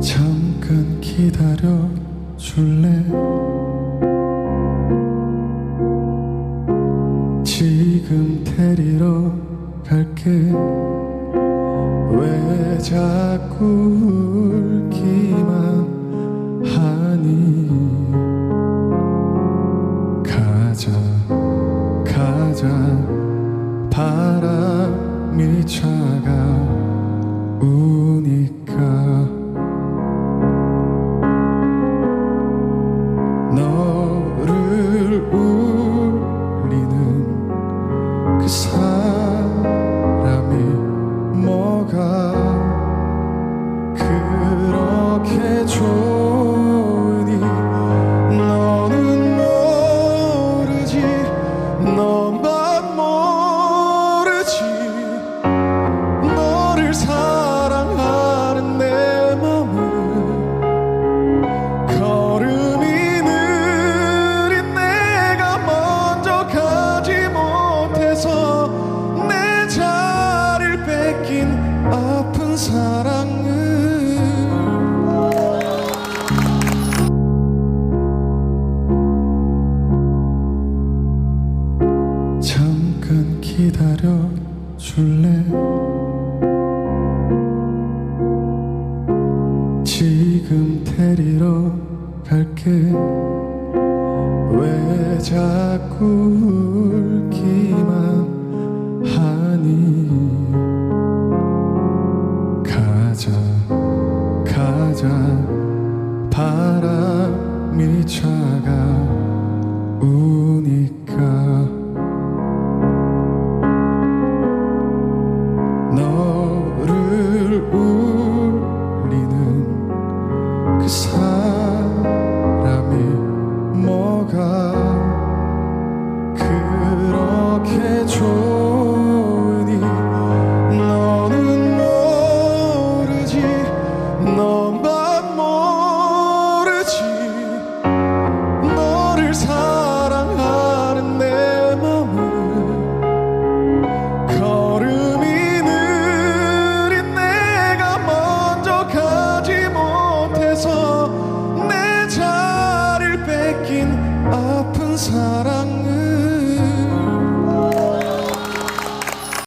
잠깐 기다려 줄래? 지금 데리러 갈게. 왜 자꾸 울기만 가자 바람이 차가우니까. 너를 울리는 그 사람 기다려 줄래? 지금 데리러 갈게. 왜 자꾸 울기만 하니? 가자 가자. 바람이 차가우니까. 아픈 사랑